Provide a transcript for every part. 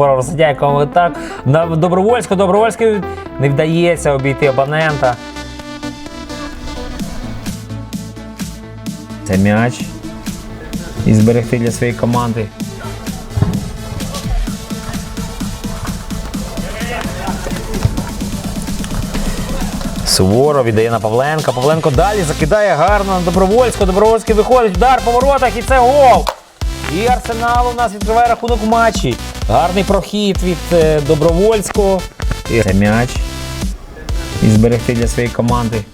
пора розсадяйком так. На Добровольську, Добровольський не вдається обійти абонента. Це м'яч. І зберегти для своєї команди. Суворов віддає на Павленка. Павленко далі закидає гарно на Добровольського. Добровольський виходить, удар по воротах і це гол. І Арсенал у нас відкриває рахунок матчі. Гарний прохід від е, Добровольського. Це м'яч. І зберегти для своєї команди.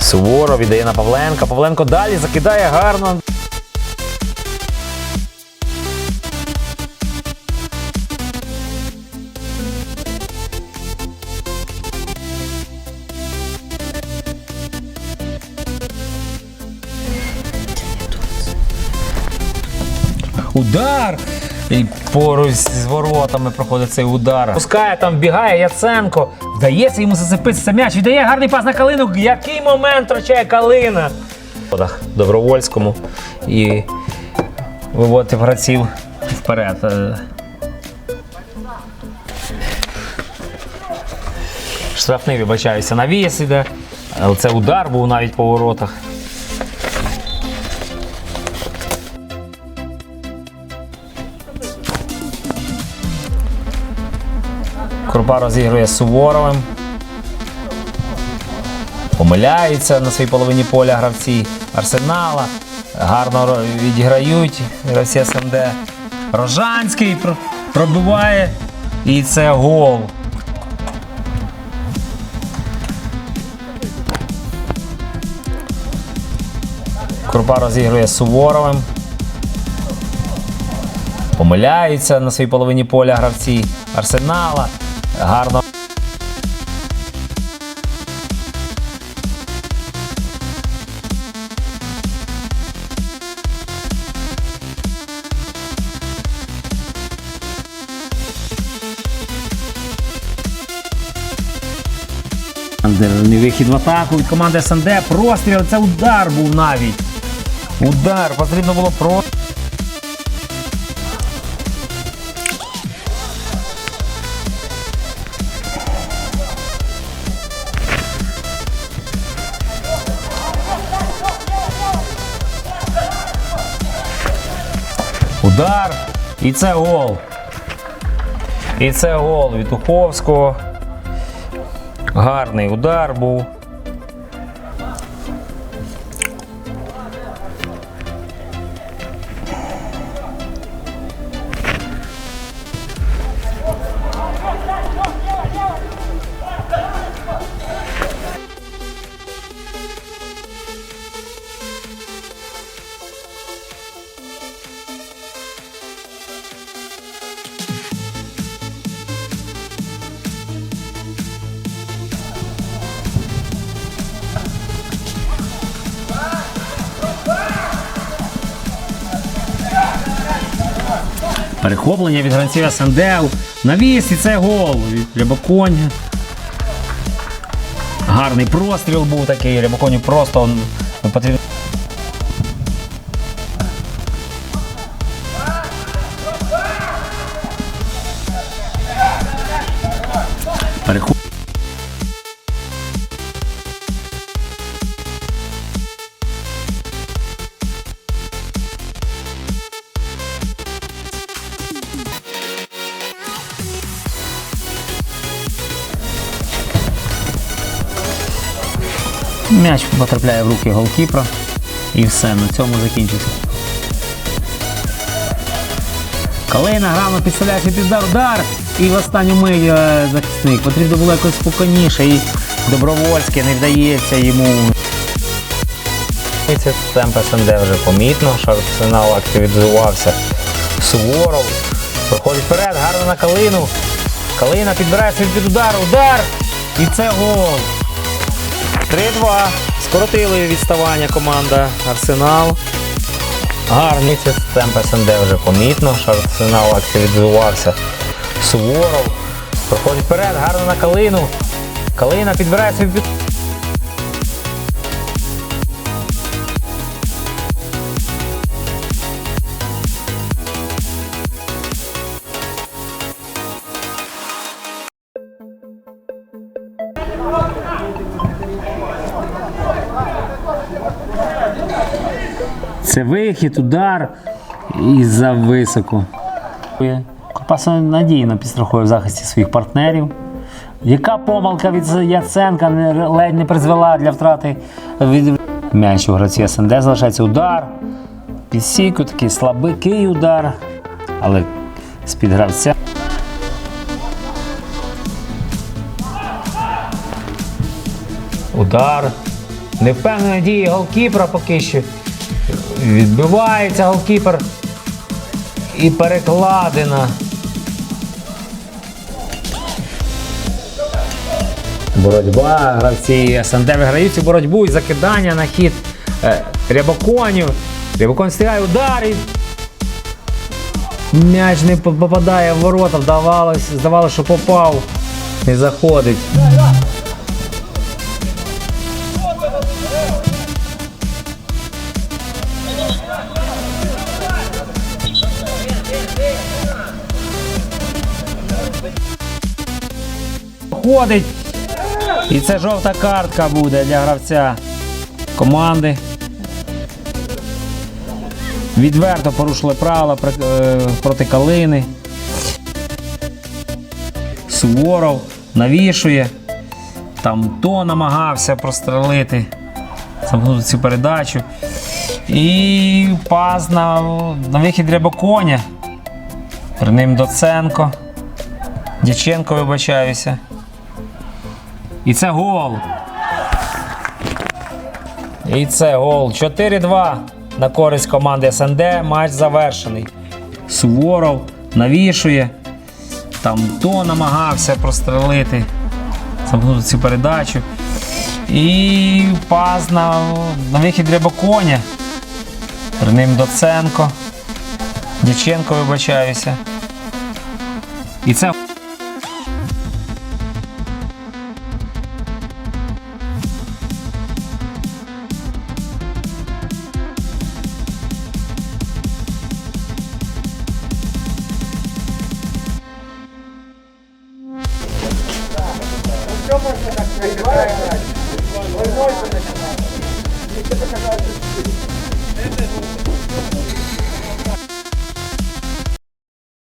Суворо віддає на Павленка. Павленко далі закидає гарно. Удар! І поруч з воротами проходить цей удар. Пускає там бігає Яценко. Вдається йому зацепитися м'яч. Віддає гарний пас на калину. Який момент втрачає калина? Добровольському і виводити гравців вперед. Е, Штрафний, вибачаюся, навіс іде. Але це удар був навіть по воротах. Крупа розігрує Суворовим. Помиляються на своїй половині поля гравці Арсенала. Гарно відіграють гравці СМД. Рожанський пробиває. І це гол. Крупа розігрує Суворовим. Помиляються на своїй половині поля гравці Арсенала. Гарно. Вихід в атаку від команди СНД. Простріл. Це удар був навіть. Удар. Потрібно було про. Удар. І це гол. І це гол від Уховського. Гарний удар був. Перехоплення від гравців СНД. Навіс і це гол від Рябоконя. Гарний простріл був такий. Рябоконю просто потрібно. М'яч потрапляє в руки голкіпера. І все, на цьому закінчиться. Калина грано підставляється під удар. І в останню мить е, захисник. Потрібно було якось спокійніше. І Добровольський не вдається йому. І це темп СНД вже помітно, що арсенал активізувався. Суворов проходить вперед, гарно на калину. Калина підбирається під удар, удар! І це гол. 3-2. Скоротили відставання команда Арсенал. Гарний темп СНД вже помітно, що Арсенал активізувався. Суворов. Проходить вперед, гарно на калину. Калина підбирається під. Це вихід, удар і за високо. Копаса надійно підстрахує в захисті своїх партнерів. Яка помилка від Яценка ледь не призвела для втрати від м'яч у гравці СНД залишається удар. Під сійку такий слабкий удар, але з-під гравця. Удар. Невпевнені дії голкіпера поки що. Відбивається голкіпер. І перекладина. Боротьба. Гравці СНД виграють цю боротьбу і закидання на хід е, Рябоконів. Рябокон стигає удар і м'яч не попадає в ворота. Здавалося, що попав. Не заходить. Ходить. І це жовта картка буде для гравця команди. Відверто порушили правила е, проти Калини. Суворов навішує. Там то намагався прострелити. Цю передачу. І пас на, на вихід Рябоконя. При ним Доценко. Дяченко, вибачаюся. І це гол. І це гол. 4-2 на користь команди СНД. Матч завершений. Суворов навішує. Там то намагався прострелити. Забуду цю передачу. І пас на, на вихід Рябоконя. При ним Доценко. Дяченко, вибачаюся. І це. можна так приймати. Ви можете так. Мені показати.